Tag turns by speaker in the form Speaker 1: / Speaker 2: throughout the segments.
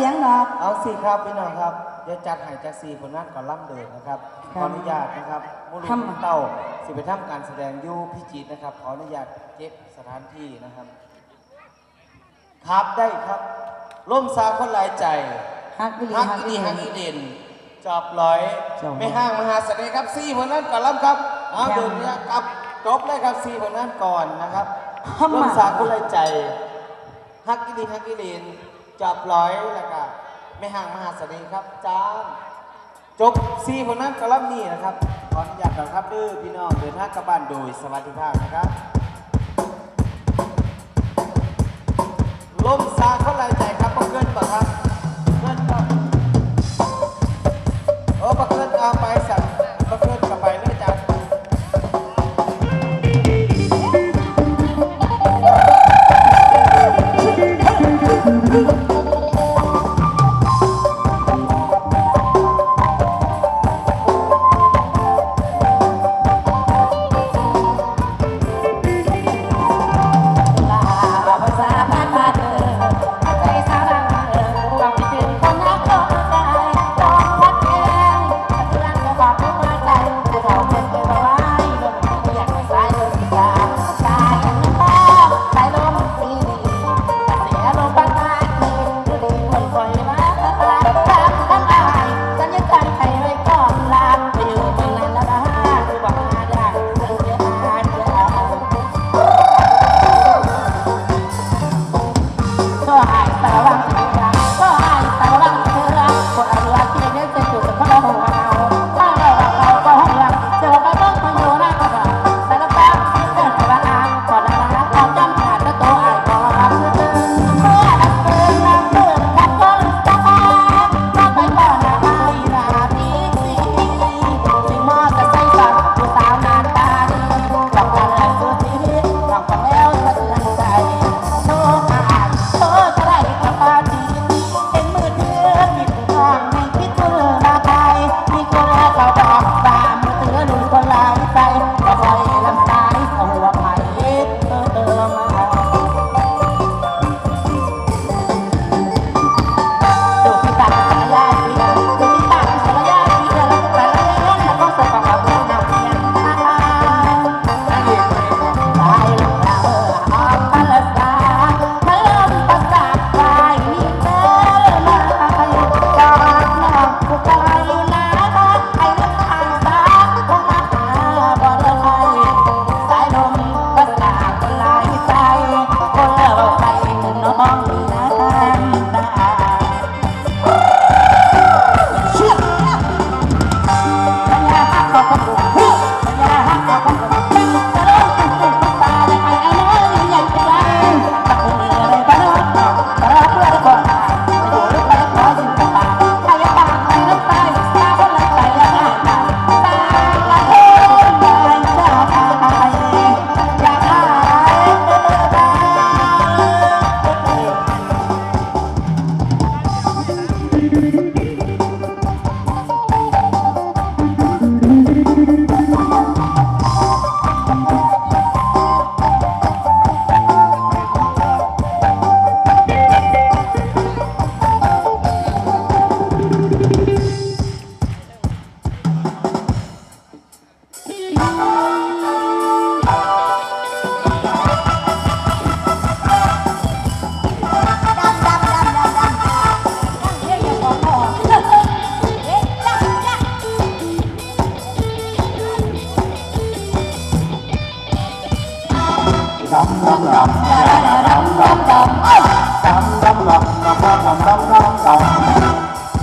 Speaker 1: ียงดอก
Speaker 2: เอาสิครับพี่น้องครับเดี๋ยวจัดให้จักสีผนัสนก่อนล่ำเดินนะครับขออนุญาตนะครับมูล
Speaker 1: นิธิ
Speaker 2: เต้าสิไปทำการแสดงยูพิจิตนะครับขออนุญาตเก็บสถานที่นะครับ ครับได้ครับร่มซาคนหลายใจ
Speaker 1: ฮักดี
Speaker 2: ฮักดี
Speaker 1: ลี
Speaker 2: เด่นจอบลอย ไม่ห้างมหาเสน่ห์ครับสี่ผนัสนก่อนล่ำครับเอาเดินนะครับจบเลยครับสี่ผนัสนก่อนนะครับ
Speaker 1: ร่ม
Speaker 2: ซาคนหลายใจฮักดีฮักดีเด่น จับร้อยแล้วก็ไม่ห่างมหาเสน่ห์ครับจ้านจบซีผนั้นกระลับนี้นะครับขออนุญาตนะครับดื้อพี่น้องเดินทางกลับบ้านโดยสวัสดิภาพนะครับลมซาก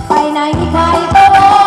Speaker 2: ไปไห
Speaker 1: นใครก็บอก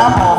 Speaker 1: estamos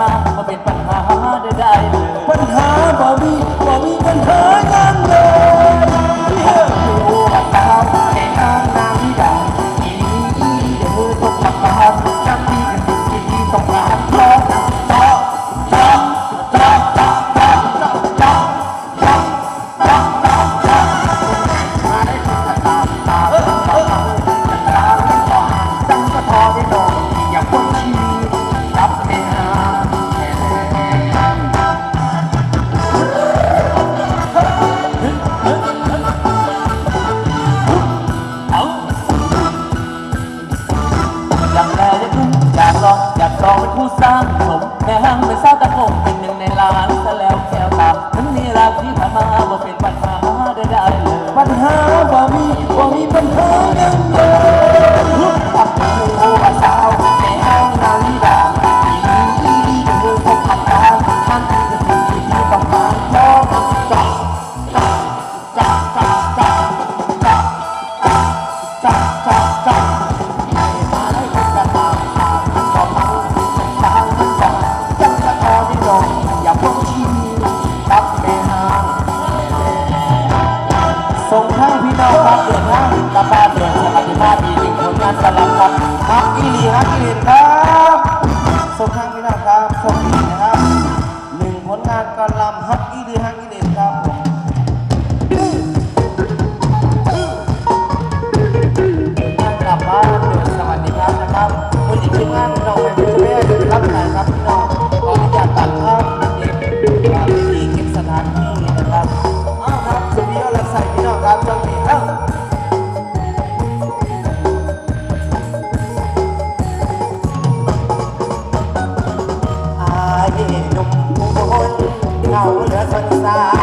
Speaker 1: มาเป็นปัญหาได้เลย ปัญหา pasar.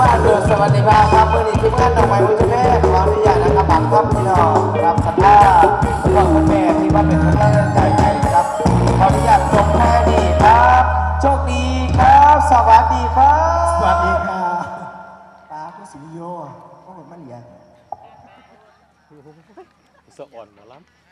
Speaker 1: บ้านเดือดสวัสดีครับครับเมื่อนี้ทีมงานดอกไม้วุ้นแม่ขออนุญาตนะครับบังคับพี่น้องรับสั
Speaker 2: มภาษณ์พ่อ
Speaker 3: คุณแม่ที่มาเป็น
Speaker 2: กำลัใจให้น
Speaker 3: ครั
Speaker 2: บขออนุญาตตรง
Speaker 3: แค่นี้ครับ
Speaker 2: โชคดีครับ สวัสดีครับสวัสดีครับป้าคุณสิริโยพ่อผมมันเหลียสะอ่อนหมอล้ำ